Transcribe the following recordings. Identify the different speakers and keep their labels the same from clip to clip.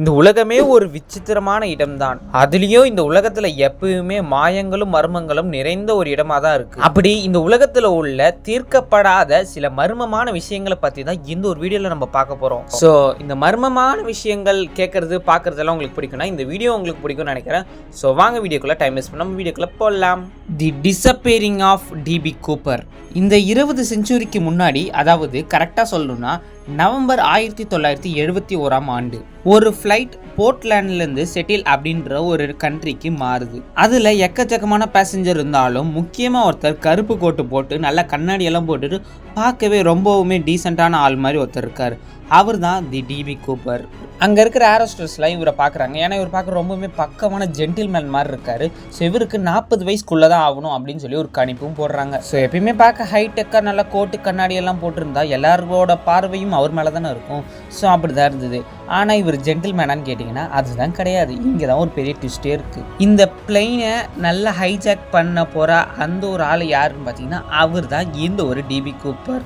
Speaker 1: இந்த உலகமே ஒரு விசித்திரமான இடம்தான். அதுலயும் இந்த உலகத்துல எப்பயுமே மாயங்களும் மர்மங்களும் நிறைந்த ஒரு இடமா தான் இருக்கு. அப்படி இந்த உலகத்துல உள்ள தீர்க்கப்படாத சில மர்மமான விஷயங்களை பத்தி தான் இந்த ஒரு வீடியோல நம்ம பார்க்க போறோம். சோ இந்த மர்மமான விஷயங்கள் கேட்கறது பார்க்குறதெல்லாம் உங்களுக்கு பிடிக்கும்னா இந்த வீடியோ உங்களுக்கு பிடிக்கும்னு நினைக்கிறேன். சோ வாங்க வீடியோக்குள்ள டைம் வேஸ்ட் பண்ணாம வீடியோக்குள்ள போடலாம் the disappearing of DB Cooper இந்த இருபது செஞ்சுரிக்கு முன்னாடி அதாவது கரெக்டாக சொல்லணும்னா நவம்பர் ஆயிரத்தி தொள்ளாயிரத்தி எழுபத்தி ஓராம் ஆண்டு. ஒரு ஃப்ளைட் போர்ட்லேண்ட்லேருந்து செட்டில் அப்படின்ற ஒரு கண்ட்ரிக்கு மாறுது. அதில் எக்கச்சக்கமான பேசஞ்சர் இருந்தாலும் முக்கியமாக ஒருத்தர் கருப்பு கோட்டு போட்டு நல்லா கண்ணாடியெல்லாம் போட்டுட்டு பார்க்கவே ரொம்பவுமே டீசெண்டான ஆள் மாதிரி ஒருத்தர் இருக்கார். அவர் தான் தி டிபி கூப்பர். அங்கே இருக்கிற ஏரோஸ்டர்ஸ்லாம் இவரை பார்க்குறாங்க. ஏன்னா இவர் பார்க்க ரொம்பவுமே பக்கமான ஜென்டில்மேன் மாதிரி இருக்காரு. ஸோ இவருக்கு நாற்பது வயசுக்குள்ளே தான் ஆகணும் அப்படின்னு சொல்லி ஒரு கணிப்பும் போடுறாங்க. ஸோ எப்பயுமே பார்க்க ஹைடெக்காக நல்லா கோட்டு கண்ணாடி எல்லாம் போட்டிருந்தா எல்லாரோட பார்வையும் அவர் மேலே தானே இருக்கும். ஸோ அப்படி தான் இருந்தது. ஆனால் இவர் ஜென்டில்மேனான்னு கேட்டிங்கன்னா அதுதான் கிடையாது. இங்கே தான் ஒரு பெரிய ட்விஸ்டே இருக்குது இந்த பிளெயினை நல்லா ஹைஜாக் பண்ண போகிற அந்த ஒரு ஆள் யாருன்னு பார்த்தீங்கன்னா அவர் தான் இந்த ஒரு டிபி கூப்பர்.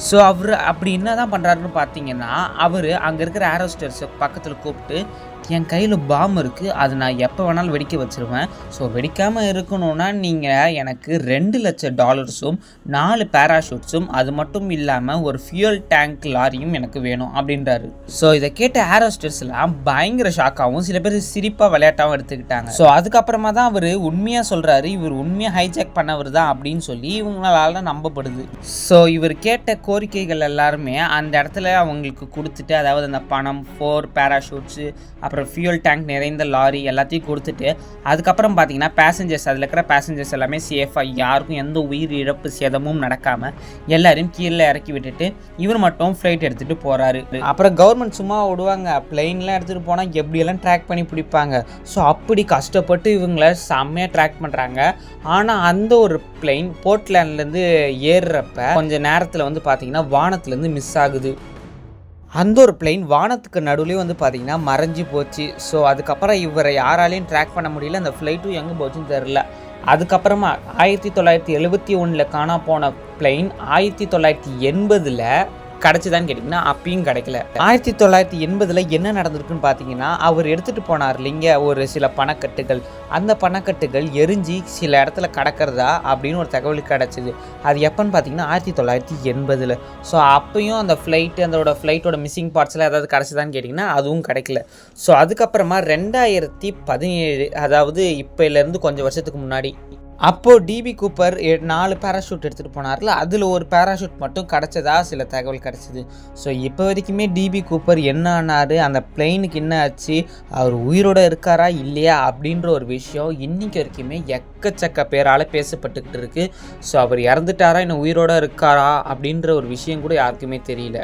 Speaker 1: ஸோ அவர் அப்படி என்ன தான் பண்ணுறாருன்னு பார்த்தீங்கன்னா அவர் அங்கே இருக்கிற ஏரோஸ்டர்ஸை பக்கத்தில் கூப்பிட்டு என் கையில் பாம் இருக்குது அது நான் எப்போ வேணாலும் வெடிக்க வச்சிருவேன். ஸோ வெடிக்காமல் இருக்கணும்னா நீங்கள் எனக்கு ரெண்டு லட்சம் டாலர்ஸும் நாலு பேராஷூட்ஸும் அது மட்டும் இல்லாமல் ஒரு ஃபியூல் டேங்க் லாரியும் எனக்கு வேணும் அப்படின்றாரு. ஸோ இதை கேட்ட ஏரோஸ்டர்ஸ்லாம் பயங்கர ஷாக்காகவும் சில பேர் சிரிப்பாக விளையாட்டாகவும் எடுத்துக்கிட்டாங்க. ஸோ அதுக்கப்புறமா தான் அவர் உண்மையாக சொல்கிறாரு இவர் உண்மையாக ஹைஜாக் பண்ணவர் தான் அப்படின்னு சொல்லி இவங்களால நம்பப்படுது. ஸோ இவர் கேட்ட கோரிக்கைகள் எல்லாருமே அந்த இடத்துல அவங்களுக்கு கொடுத்துட்டு அதாவது அந்த பணம் ஃபோர் பேராஷூட்ஸு அப்புறம் ஃபியூல் டேங்க் நிறைந்த லாரி எல்லாத்தையும் கொடுத்துட்டு அதுக்கப்புறம் பார்த்தீங்கன்னா பேசஞ்சர்ஸ் அதில் இருக்கிற பேசஞ்சர்ஸ் எல்லாமே சேஃபாக யாருக்கும் எந்த உயிர் இழப்பு சேதமும் நடக்காமல் எல்லாரையும் கீழே இறக்கி விட்டுட்டு இவர் மட்டும் ஃப்ளைட் எடுத்துகிட்டு போகிறாரு அப்புறம் கவர்மெண்ட் சும்மா விடுவாங்க. பிளெயின்லாம் எடுத்துகிட்டு போனால் எப்படியெல்லாம் ட்ராக் பண்ணி பிடிப்பாங்க? ஸோ அப்படி கஷ்டப்பட்டு இவங்கள செம்மையாக ட்ராக் பண்ணுறாங்க ஆனால் அந்த ஒரு பிளெயின் போர்ட்லேண்ட்லேருந்து ஏறுறப்ப கொஞ்சம் நேரத்தில் வந்து பார்த்தீங்கன்னா வானத்துலேருந்து மிஸ் ஆகுது. அந்த ஒரு பிளெயின் வானத்துக்கு நடுவுலேயே வந்து பார்த்திங்கன்னா மறைஞ்சு போச்சு. ஸோ அதுக்கப்புறம் இவரை யாராலையும் ட்ராக் பண்ண முடியல. அந்த ஃப்ளைட்டும் எங்கே போச்சுன்னு தெரில அதுக்கப்புறமா ஆயிரத்தி தொள்ளாயிரத்தி எழுபத்தி ஒன்றில் காணா போன பிளெயின் ஆயிரத்தி தொள்ளாயிரத்தி எண்பதில் கிடச்சிதான்னு கேட்டிங்கன்னா அப்பயும் கிடைக்கல. ஆயிரத்தி தொள்ளாயிரத்தி எண்பதில் என்ன நடந்திருக்குன்னு பார்த்தீங்கன்னா அவர் எடுத்துகிட்டு போனார் இல்லைங்க ஒரு சில பணக்கட்டுகள். அந்த பணக்கட்டுகள் எரிஞ்சு சில இடத்துல கிடக்கிறதா அப்படின்னு ஒரு தகவல் கிடச்சிது. அது எப்போன்னு பார்த்தீங்கன்னா ஆயிரத்தி தொள்ளாயிரத்தி எண்பதில். ஸோ அப்பயும் அந்த ஃப்ளைட்டு அதோட ஃப்ளைட்டோட மிஸ்ஸிங் பார்ட்ஸில் ஏதாவது கிடச்சிதான்னு கேட்டிங்கன்னா அதுவும் கிடைக்கல. ஸோ அதுக்கப்புறமா ரெண்டாயிரத்தி பதினேழு அதாவது இப்போலேருந்து கொஞ்சம் வருஷத்துக்கு முன்னாடி அப்போது டிபி கூப்பர் எ- நாலு பேராஷூட் எடுத்துகிட்டு போனார்ல அதில் ஒரு பேராஷூட் மட்டும் கிடச்சதா? சில தகவல் கிடச்சிது. ஸோ இப்போ வரைக்குமே டிபி கூப்பர் என்ன ஆனார்? அந்த பிளெயினுக்கு என்ன ஆச்சு? அவர் உயிரோட இருக்காரா? இல்லையா? அப்படின்ற ஒரு விஷயம் இன்றைக்கி வரைக்குமே எக்கச்சக்க பேரால் பேசப்பட்டுக்கிட்டு இருக்குது ஸோ அவர் இறந்துட்டாரா? இன்னும் உயிரோட இருக்காரா? அப்படின்ற ஒரு விஷயம் கூட யாருக்குமே தெரியல.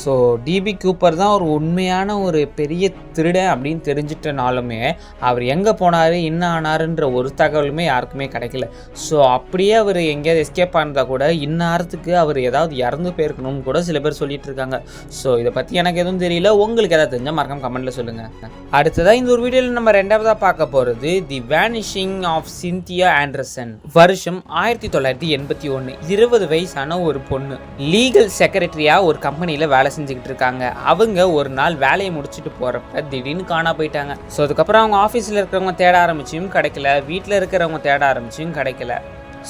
Speaker 1: ஸோ டிபி கூப்பர் தான் ஒரு உண்மையான ஒரு பெரிய திருடன் அப்படின்னு தெரிஞ்சிட்டனாலுமே அவர் எங்கே போனார் என்ன ஆனாருன்ற ஒரு தகவலுமே யாருக்குமே கிடைக்கல. ஸோ அப்படியே அவர் எங்கேயாவது எஸ்கேப் ஆனதா கூட இந்நேரத்துக்கு அவர் ஏதாவது இறந்து போயிருக்கணும்னு கூட சில பேர் சொல்லிட்டு இருக்காங்க. ஸோ இதை பற்றி எனக்கு எதுவும் தெரியல. உங்களுக்கு ஏதாவது தெரிஞ்சால் மறக்காம கமெண்ட்டில் சொல்லுங்கள் அடுத்ததாக இந்த ஒரு வீடியோவில் நம்ம ரெண்டாவதாக பார்க்க போகிறது the vanishing of Cynthia Anderson வருஷம் ஆயிரத்தி தொள்ளாயிரத்தி எண்பத்தி ஒன்று இருபது வயசான ஒரு பொண்ணு. லீகல் செக்ரட்டரியாக ஒரு கம்பெனியில் வேலை செஞ்சுக்கிட்டு இருக்காங்க அவங்க ஒரு நாள் வேலையை முடிச்சுட்டு போகிறப்ப திடீர்னு காணா போயிட்டாங்க. ஸோ அதுக்கப்புறம் அவங்க ஆஃபீஸில் இருக்கிறவங்க தேட ஆரம்பிச்சியும் கிடைக்கல. வீட்டில் இருக்கிறவங்க தேட ஆரம்பிச்சியும் கிடைக்கல.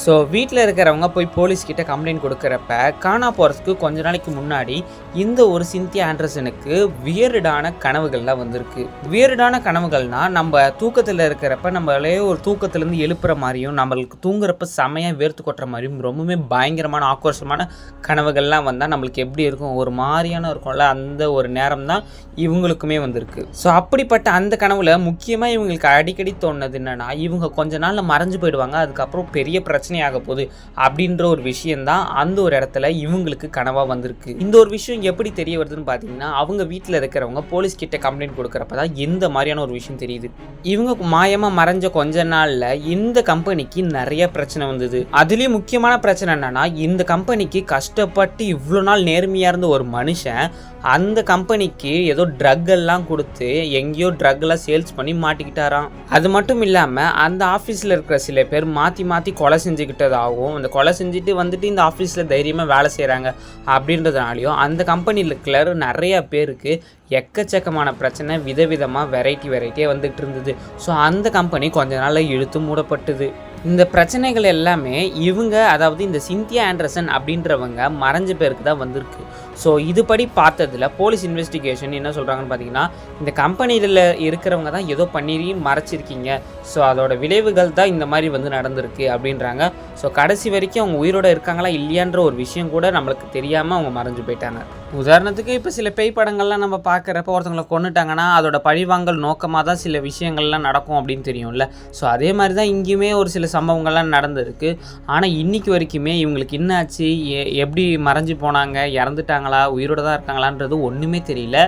Speaker 1: ஸோ வீட்டில் இருக்கிறவங்க போய் போலீஸ்கிட்ட கம்ப்ளைண்ட் கொடுக்குறப்ப காணா போகிறதுக்கு கொஞ்ச நாளைக்கு முன்னாடி இந்த ஒரு சிந்தியா ஆண்டர்சனுக்கு வியர்டான கனவுகள்லாம் வந்திருக்கு. வியர்டான கனவுகள்னா நம்ம தூக்கத்தில் இருக்கிறப்ப நம்மளே ஒரு தூக்கத்துலேருந்து எழுப்புற மாதிரியும் நம்மளுக்கு தூங்குறப்ப செமையாக வேர்த்து கொட்டுற மாதிரியும் ரொம்பவுமே பயங்கரமான ஆக்ரோஷமான கனவுகள்லாம் வந்தால் நம்மளுக்கு எப்படி இருக்கும்? ஒரு மாதிரியான இருக்கும்ல அந்த ஒரு நேரம் தான் இவங்களுக்குமே வந்திருக்கு. ஸோ அப்படிப்பட்ட அந்த கனவுல முக்கியமாக இவங்களுக்கு அடிக்கடி தோணுது என்னென்னா இவங்க கொஞ்ச நாளில் மறைஞ்சு போயிடுவாங்க. அதுக்கப்புறம் பெரிய பிரச்சனை பிரச்சனையாக போகுது அப்படின்ற ஒரு விஷயம்தான் அந்த ஒரு இடத்துல இவங்களுக்கு கனவாக வந்திருக்கு. இந்த ஒரு விஷயம் எப்படி தெரிய வருதுன்னு பார்த்தீங்கன்னா அவங்க வீட்டில் இருக்கிறவங்க போலீஸ் கிட்ட கம்ப்ளைண்ட் கொடுக்குறப்ப தான் எந்த மாதிரியான ஒரு விஷயம் தெரியுது. இவங்க மாயமாக மறைஞ்ச கொஞ்ச நாளில் இந்த கம்பெனிக்கு நிறைய பிரச்சனை வந்தது. அதுலேயும் முக்கியமான பிரச்சனை என்னன்னா இந்த கம்பெனிக்கு கஷ்டப்பட்டு இவ்வளோ நாள் நேர்மையாக இருந்த ஒரு மனுஷன் அந்த கம்பெனிக்கு ஏதோ ட்ரக் எல்லாம் கொடுத்து எங்கேயோ ட்ரக்லாம் சேல்ஸ் பண்ணி மாட்டிக்கிட்டாராம். அது மட்டும் இல்லாமல் அந்த ஆஃபீஸில் இருக்கிற சில பேர் மாற்றி மாற்றி கொலை செஞ்சுக்கிட்டதாகவும் அந்த கொலை செஞ்சுட்டு வந்துட்டு இந்த ஆஃபீஸில் தைரியமாக வேலை செய்கிறாங்க அப்படின்றதுனாலையும் அந்த கம்பெனியில் இருக்கிற நிறைய பேருக்கு எக்கச்சக்கமான பிரச்சனை விதவிதமாக வெரைட்டி வெரைட்டியாக வந்துகிட்டு இருந்தது. ஸோ அந்த கம்பெனி கொஞ்ச நாளில் இழுத்து மூடப்பட்டது. இந்த பிரச்சனைகள் எல்லாமே இவங்க அதாவது இந்த சிந்தியா ஆண்டர்சன் அப்படின்றவங்க மறைஞ்ச பேருக்கு தான் வந்திருக்கு. ஸோ இதுபடி பார்த்ததில் போலீஸ் இன்வெஸ்டிகேஷன் என்ன சொல்கிறாங்கன்னு பார்த்தீங்கன்னா இந்த கம்பெனியில் இருக்கிறவங்க தான் ஏதோ பண்ணி மறைச்சிருக்கீங்க. ஸோ அதோட விளைவுகள் தான் இந்த மாதிரி வந்து நடந்திருக்கு அப்படின்றாங்க. ஸோ கடைசி வரைக்கும் அவங்க உயிரோட இருக்காங்களா இல்லையான்ற ஒரு விஷயம் கூட நம்மளுக்கு தெரியாமல் அவங்க மறைஞ்சு போயிட்டாங்க. உதாரணத்துக்கு இப்போ சில பேய் படங்கள்லாம் நம்ம பார்க்குறப்ப ஒருத்தவங்களை கொண்டுட்டாங்கன்னா அதோட பழிவாங்கல் நோக்கமாக தான் சில விஷயங்கள்லாம் நடக்கும் அப்படின்னு தெரியும்ல. ஸோ அதே மாதிரி தான் இங்கேயுமே ஒரு சில சம்பவங்கள்லாம் நடந்திருக்கு. ஆனால் இன்னைக்கு வரைக்குமே இவங்களுக்கு என்னாச்சு? எ- எப்படி மறைஞ்சு போனாங்க? இறந்துட்டாங்களா? உயிரோட தான் இருக்காங்களான்றது ஒன்றுமே தெரியல.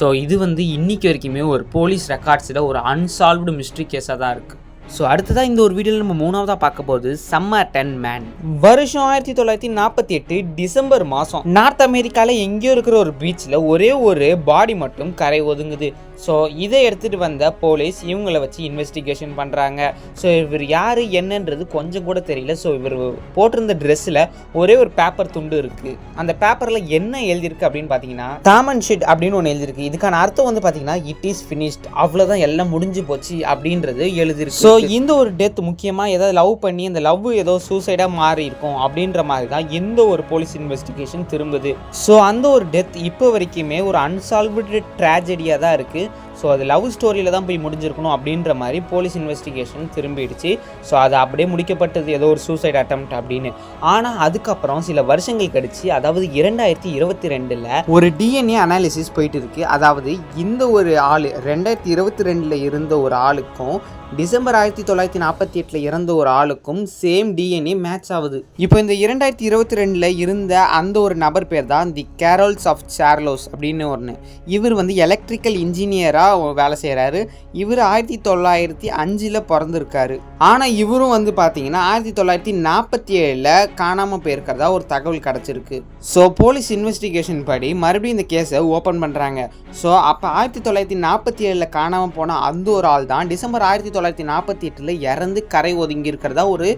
Speaker 1: ஸோ இது வந்து இன்னைக்கு வரைக்குமே ஒரு போலீஸ் ரெக்கார்ட்ஸில் ஒரு அன்சால்வ்டு மிஸ்ட்ரி கேஸாக தான் இருக்குது ஸோ அடுத்ததாக இந்த ஒரு வீடியோவில் நம்ம மூணாவதாக பார்க்க போகிறது சம்மர் டென் மேன் வருஷம் ஆயிரத்தி தொள்ளாயிரத்தி நாற்பத்தி எட்டு டிசம்பர் மாதம் நார்த் அமெரிக்காவில் எங்கேயோ இருக்கிற ஒரு பீச்சில் ஒரே ஒரு பாடி மட்டும் கரை ஒதுங்குது. ஸோ இதை எடுத்துகிட்டு வந்த போலீஸ் இவங்கள வச்சு இன்வெஸ்டிகேஷன் பண்ணுறாங்க ஸோ இவர் யார் என்னன்றது கொஞ்சம் கூட தெரியல. ஸோ இவர் போட்டிருந்த ட்ரெஸ்ஸில் ஒரே ஒரு பேப்பர் துண்டு இருக்குது அந்த பேப்பரில் என்ன எழுதியிருக்கு அப்படின்னு பார்த்தீங்கன்னா காமன் ஷீட் அப்படின்னு ஒன்று எழுதியிருக்கு. இதுக்கான அர்த்தம் வந்து பார்த்தீங்கன்னா இட் இஸ் ஃபினிஷ்ட் அவ்வளோதான் எல்லாம் முடிஞ்சு போச்சு அப்படின்றது எழுதிருக்கு ஸோ ஸோ இந்த ஒரு டெத் முக்கியமாக ஏதாவது லவ் பண்ணி அந்த லவ் ஏதோ சூசைடாக மாறி இருக்கும் அப்படின்ற மாதிரி தான் எந்த ஒரு போலீஸ் இன்வெஸ்டிகேஷன் திரும்புது. ஸோ அந்த ஒரு டெத் இப்போ வரைக்குமே ஒரு அன்சால்வ்டு ட்ராஜடியாக தான் இருக்குது ஸோ அது லவ் ஸ்டோரியில் தான் போய் முடிஞ்சிருக்கணும் அப்படின்ற மாதிரி போலீஸ் இன்வெஸ்டிகேஷன் திரும்பிடுச்சு. ஸோ அது அப்படியே முடிக்கப்பட்டது. ஏதோ ஒரு சூசைட் அட்டம் அப்படின்னு. ஆனால் அதுக்கப்புறம் சில வருஷங்கள் கழிச்சு அதாவது இரண்டாயிரத்தி இருபத்தி ரெண்டில் ஒரு டிஎன்ஏ அனாலிசிஸ் போயிட்டு இருக்கு அதாவது இந்த ஒரு ஆள் ரெண்டாயிரத்தி இருபத்தி ரெண்டில் இருந்த ஒரு ஆளுக்கும் டிசம்பர் ஆயிரத்தி தொள்ளாயிரத்தி நாற்பத்தி எட்டில் இறந்த ஒரு ஆளுக்கும் சேம் டிஎன்ஏ மேட்ச் ஆகுது. இப்போ இந்த இரண்டாயிரத்தி இருபத்தி ரெண்டில் இருந்த அந்த ஒரு நபர் பேர் தான் தி கேரல்ஸ் ஆஃப் சார்லோஸ் அப்படின்னு ஒன்று இவர் வந்து எலக்ட்ரிக்கல் இன்ஜினியராக வேலை செய்கிறாரு இவர் ஆயிரத்தி தொள்ளாயிரத்தி அஞ்சில் பிறந்திருக்காரு. ஆனால் இவரும் வந்து பார்த்தீங்கன்னா ஆயிரத்தி தொள்ளாயிரத்தி நாற்பத்தி ஏழில் காணாமல் போயிருக்கிறதா ஒரு தகவல் கிடச்சிருக்கு. ஸோ போலீஸ் இன்வெஸ்டிகேஷன் படி மறுபடியும் இந்த கேஸை ஓப்பன் பண்ணுறாங்க ஸோ அப்போ ஆயிரத்தி தொள்ளாயிரத்தி நாற்பத்தி ஏழில் காணாமல் போன அந்த ஒரு ஆள் தான் டிசம்பர் ஆயிரத்தி தொள்ளாயிரத்தி நாற்பத்தி எட்டில் இறந்து கரை ஒதுங்கி இருக்கிறதா ஒரு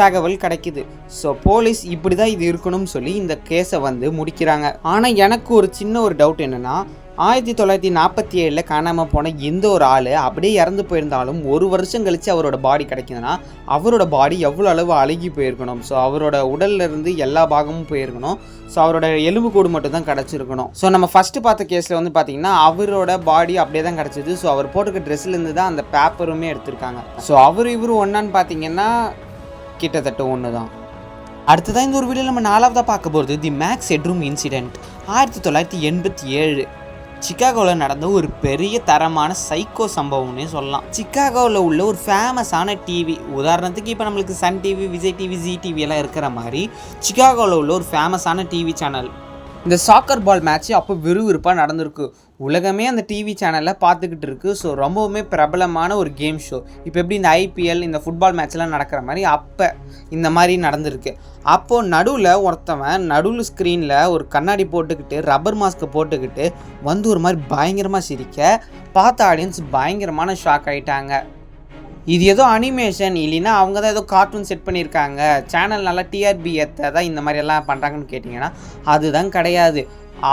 Speaker 1: தகவல் கிடைக்குது. ஸோ போலீஸ் இப்படி தான் இது இருக்கணும்னு சொல்லி இந்த கேஸை வந்து முடிக்கிறாங்க. ஆனால் எனக்கு ஒரு சின்ன ஒரு டவுட் என்னென்னா ஆயிரத்தி தொள்ளாயிரத்தி நாற்பத்தி ஏழில் காணாமல் போன எந்த ஒரு ஆள் அப்படியே இறந்து போயிருந்தாலும் ஒரு வருஷம் கழித்து அவரோட பாடி கிடைக்குதுன்னா அவரோட பாடி எவ்வளோ அளவு அழுகி போயிருக்கணும்? ஸோ அவரோட உடல்ல இருந்து எல்லா பாகமும் போயிருக்கணும். ஸோ அவரோட எலும்புக்கூடு மட்டும் தான் கிடச்சிருக்கணும். ஸோ நம்ம ஃபஸ்ட்டு பார்த்த கேஸில் வந்து பார்த்திங்கன்னா அவரோட பாடி அப்படியே தான் கிடச்சிது. ஸோ அவர் போட்டுக்க ட்ரெஸ்லேருந்து தான் அந்த பேப்பருமே எடுத்திருக்காங்க. ஸோ அவர் இவரும் ஒன்றான்னு பார்த்தீங்கன்னா கிட்டத்தட்ட ஒன்று தான் அடுத்ததான் இந்த ஒரு வீடியோ நம்ம நாலாவதாக பார்க்க போகிறது தி மேக்ஸ் ஹெட்ரூம் இன்சிடெண்ட் ஆயிரத்தி தொள்ளாயிரத்தி எண்பத்தி ஏழு. சிக்காகோவில் நடந்த ஒரு பெரிய தரமான சைக்கோ சம்பவம்னே சொல்லலாம். சிக்காகோவில் உள்ள ஒரு ஃபேமஸான டிவி உதாரணத்துக்கு இப்போ நம்மளுக்கு Sun TV Vijay TV Zee TV எல்லாம் இருக்கிற மாதிரி சிக்காகோவில் உள்ள ஒரு ஃபேமஸான டிவி சேனல் இந்த சாக்கர் பால் மேட்ச்சு அப்போ விறுவிறுப்பாக நடந்திருக்கு. உலகமே அந்த டிவி சேனலில் பார்த்துக்கிட்டு இருக்குது ஸோ ரொம்பவுமே பிரபலமான ஒரு கேம் ஷோ இப்போ எப்படி இந்த ஐபிஎல் இந்த ஃபுட்பால் மேட்ச்லாம் நடக்கிற மாதிரி அப்போ இந்த மாதிரி நடந்திருக்கு. அப்போது நடுவில் ஒருத்தவன் நடுவில் ஸ்க்ரீனில் ஒரு கண்ணாடி போட்டுக்கிட்டு ரப்பர் மாஸ்க்கை போட்டுக்கிட்டு வந்து ஒரு மாதிரி பயங்கரமாக சிரிக்க பார்த்த ஆடியன்ஸ் பயங்கரமான ஷாக் ஆயிட்டாங்க. இது ஏதோ அனிமேஷன் இல்லைன்னா அவங்க தான் ஏதோ கார்ட்டூன் செட் பண்ணியிருக்காங்க. சேனல் நல்லா டிஆர்பி ஏற்ற தான் இந்த மாதிரி எல்லாம் பண்ணுறாங்கன்னு கேட்டிங்கன்னா அதுதான் கிடையாது.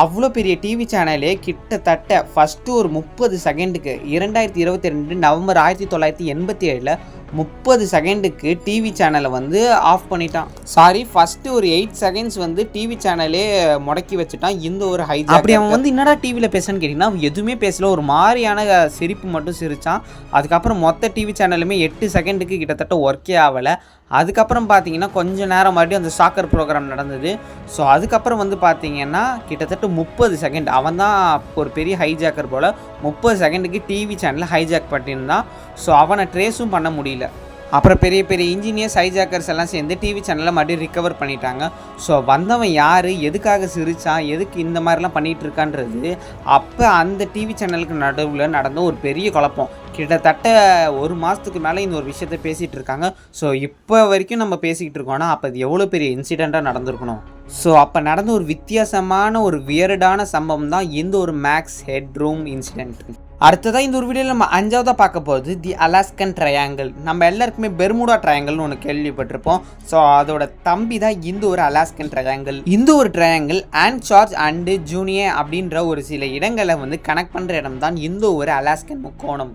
Speaker 1: அவ்வளோ பெரிய டிவி சேனலே கிட்டத்தட்ட ஃபஸ்ட்டு ஒரு முப்பது செகண்டுக்கு இரண்டாயிரத்தி இருபத்தி ரெண்டு நவம்பர் ஆயிரத்தி தொள்ளாயிரத்தி எண்பத்தி ஏழில் முப்பது செகண்டுக்கு டிவி சேனலை வந்து ஆஃப் பண்ணிட்டான். சாரி ஃபஸ்ட்டு ஒரு எயிட் செகண்ட்ஸ் வந்து டிவி சேனலே முடக்கி வச்சுட்டான். இந்த ஒரு ஹை அப்படி அவன் வந்து என்னடா டிவியில் பேசுன்னு கேட்டிங்கன்னா எதுவுமே பேசல. ஒரு மாதிரியான சிரிப்பு மட்டும் சிரித்தான் அதுக்கப்புறம் மொத்த டிவி சேனலுமே எட்டு செகண்டுக்கு கிட்டத்தட்ட ஒர்க்கே ஆகலை. அதுக்கப்புறம் பார்த்தீங்கன்னா கொஞ்சம் நேரம் மறுபடியும் அந்த சாக்கர் ப்ரோக்ராம் நடந்தது. ஸோ அதுக்கப்புறம் வந்து பார்த்தீங்கன்னா கிட்டத்தட்ட முப்பது செகண்ட் அவன் தான் ஒரு பெரிய ஹைஜாக்கர் போல் முப்பது செகண்டுக்கு டிவி சேனலில் ஹைஜாக் பண்ணியிருந்தான். ஸோ அவனை ட்ரேஸும் பண்ண முடியல. அப்புறம் பெரிய பெரிய இன்ஜினியர்ஸ் ஹைஜாக்கர்ஸ் எல்லாம் சேர்ந்து டிவி சேனலில் மறுபடியும் ரிக்கவர் பண்ணிட்டாங்க. ஸோ வந்தவன் யார் எதுக்காக சிரிச்சான் எதுக்கு இந்த மாதிரிலாம் பண்ணிகிட்டு இருக்கான்றது அப்போ அந்த டிவி சேனலுக்கு நடுவில் நடந்த ஒரு பெரிய குழப்பம். கிட்டத்தட்ட ஒரு மாதத்துக்கு மேலே இந்த ஒரு விஷயத்த பேசிகிட்டு இருக்காங்க. ஸோ இப்போ வரைக்கும் நம்ம பேசிக்கிட்டு இருக்கோம்னா அப்போ அது எவ்வளோ பெரிய இன்சிடெண்ட்டாக நடந்திருக்கணும்? ஸோ அப்போ நடந்த ஒரு வித்தியாசமான ஒரு வியர்டான சம்பவம் தான் இந்த ஒரு மேக்ஸ் ஹெட்ரூம் இன்சிடெண்ட் அடுத்ததாக இந்த ஒரு வீடியோவில் நம்ம அஞ்சாவதாக பார்க்க போகிறது தி அலாஸ்கன் ட்ரையாங்கிள் நம்ம எல்லாருக்குமே பெர்முடா ட்ரையாங்கிள்னு ஒன்று கேள்விப்பட்டிருப்போம். ஸோ அதோட தம்பி தான் இந்த ஒரு அலாஸ்கன் ட்ரையாங்கிள் இந்த ஒரு triangle and charge and junior அப்படின்ற ஒரு சில இடங்களை வந்து கனெக்ட் பண்ணுற இடம் தான் இந்த ஒரு அலாஸ்கன் முக்கோணம்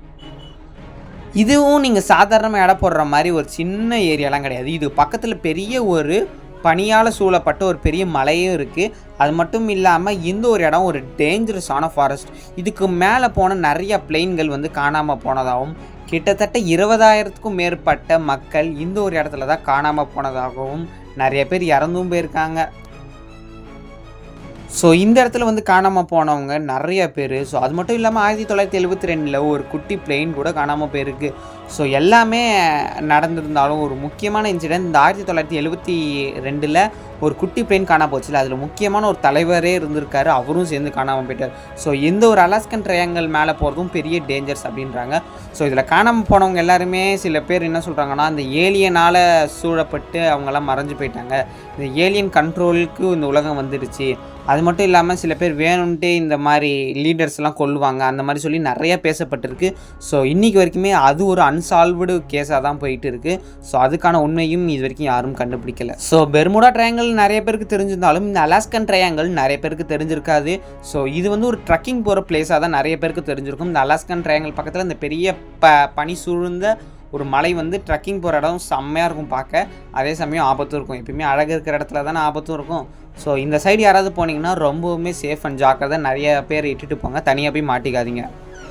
Speaker 1: இதுவும் நீங்கள் சாதாரணமாக இடம் போடுற மாதிரி ஒரு சின்ன ஏரியாலாம் கிடையாது. இது பக்கத்தில் பெரிய ஒரு பனியால் சூழப்பட்ட ஒரு பெரிய மலையும் இருக்குது அது மட்டும் இல்லாமல் இந்த ஒரு இடம் ஒரு டேஞ்சரஸான ஃபாரஸ்ட் இதுக்கு மேலே போன நிறைய பிளெயின்கள் வந்து காணாமல் போனதாகவும் கிட்டத்தட்ட இருபதாயிரத்துக்கும் மேற்பட்ட மக்கள் இந்த ஒரு இடத்துல தான் காணாமல் போனதாகவும் நிறைய பேர் இறந்தும் போயிருக்காங்க. ஸோ இந்த இடத்துல வந்து காணாமல் போனவங்க நிறைய பேர். ஸோ அது மட்டும் இல்லாமல் ஆயிரத்தி தொள்ளாயிரத்தி எழுபத்தி ரெண்டில் ஒரு குட்டி பிளெயின் கூட காணாமல் போயிருக்கு. ஸோ எல்லாமே நடந்திருந்தாலும் ஒரு முக்கியமான இன்சிடென்ட் இந்த ஆயிரத்தி தொள்ளாயிரத்தி எழுபத்தி ரெண்டில் ஒரு குட்டி பிளெயின் காணாம போச்சுல அதில் முக்கியமான ஒரு தலைவரே இருந்திருக்காரு. அவரும் சேர்ந்து காணாமல் போயிட்டார். ஸோ எந்த ஒரு அலாஸ்கன் ட்ரையாங்கல் மேலே போகிறதும் பெரிய டேஞ்சர்ஸ் அப்படின்றாங்க. ஸோ இதில் காணாமல் போனவங்க எல்லாருமே சில பேர் என்ன சொல்கிறாங்கன்னா அந்த ஏலியனால் சூழப்பட்டு அவங்கெல்லாம் மறைஞ்சு போயிட்டாங்க. இந்த ஏலியன் கண்ட்ரோலுக்கு இந்த உலகம் வந்துடுச்சு. அது மட்டும் இல்லாமல் சில பேர் வேணும்ன்ட்டு இந்த மாதிரி லீடர்ஸ்லாம் கொல்லுவாங்க. அந்த மாதிரி சொல்லி நிறைய பேசப்பட்டிருக்கு. ஸோ இன்றைக்கி வரைக்குமே அது ஒரு அன்சால்வ்டு கேஸாக தான் போயிட்டு இருக்குது ஸோ அதுக்கான உண்மையும் இது வரைக்கும் யாரும் கண்டுபிடிக்கல. ஸோ பெர்முடா ட்ரையாங்கல் நிறைய பேருக்கு தெரிஞ்சிருந்தாலும் இந்த அலாஸ்கன் ட்ரையாங்கல் நிறைய பேருக்கு தெரிஞ்சிருக்காது. ஸோ இது வந்து ஒரு ட்ரக்கிங் போகிற பிளேஸாக தான் நிறைய பேருக்கு தெரிஞ்சிருக்கும். இந்த அலாஸ்கன் ட்ரையாங்கல் பக்கத்தில் இந்த பெரிய ப பனி சூழ்ந்த ஒரு மலை வந்து ட்ரக்கிங் போகிற இடம் செம்மையாக இருக்கும் பார்க்க. அதே சமயம் ஆபத்தும் இருக்கும். எப்பயுமே அழகு இருக்கிற இடத்துல தானே ஆபத்தும் இருக்கும். ஸோ இந்த சைடு யாராவது போனீங்கன்னா ரொம்பவுமே சேஃப் அண்ட் ஜாக்கிரதை நிறைய பேர் இட்டுட்டு போங்க. தனியாக போய் மாட்டிக்காதீங்க.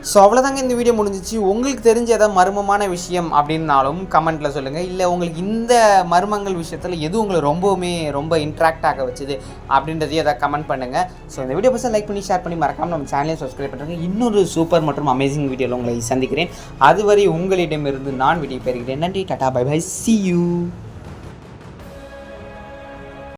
Speaker 1: ஸோ அவ்வளோதாங்க இந்த வீடியோ முடிஞ்சிச்சு. உங்களுக்கு தெரிஞ்ச ஏதாவது மர்மமான விஷயம் அப்படின்னாலும் கமெண்ட்டில் சொல்லுங்கள் இல்லை உங்களுக்கு இந்த மர்மங்கள் விஷயத்தில் எது உங்களை ரொம்பவுமே ரொம்ப இன்ட்ராக்ட் ஆக வச்சுது அப்படின்றதையும் எதாவது கமெண்ட் பண்ணுங்கள் ஸோ இந்த வீடியோ பசங்க லைக் பண்ணி ஷேர் பண்ணி மறக்காமல் நம்ம சேனலையும் சப்ஸ்கிரைப் பண்ணுறேன் இன்னொரு சூப்பர் மற்றும் அமேசிங் வீடியோவில் உங்களை சந்திக்கிறேன். அதுவரை உங்களிடமிருந்து நான் வீடியோ பெறுகிறேன் நன்றி tata bye bye see you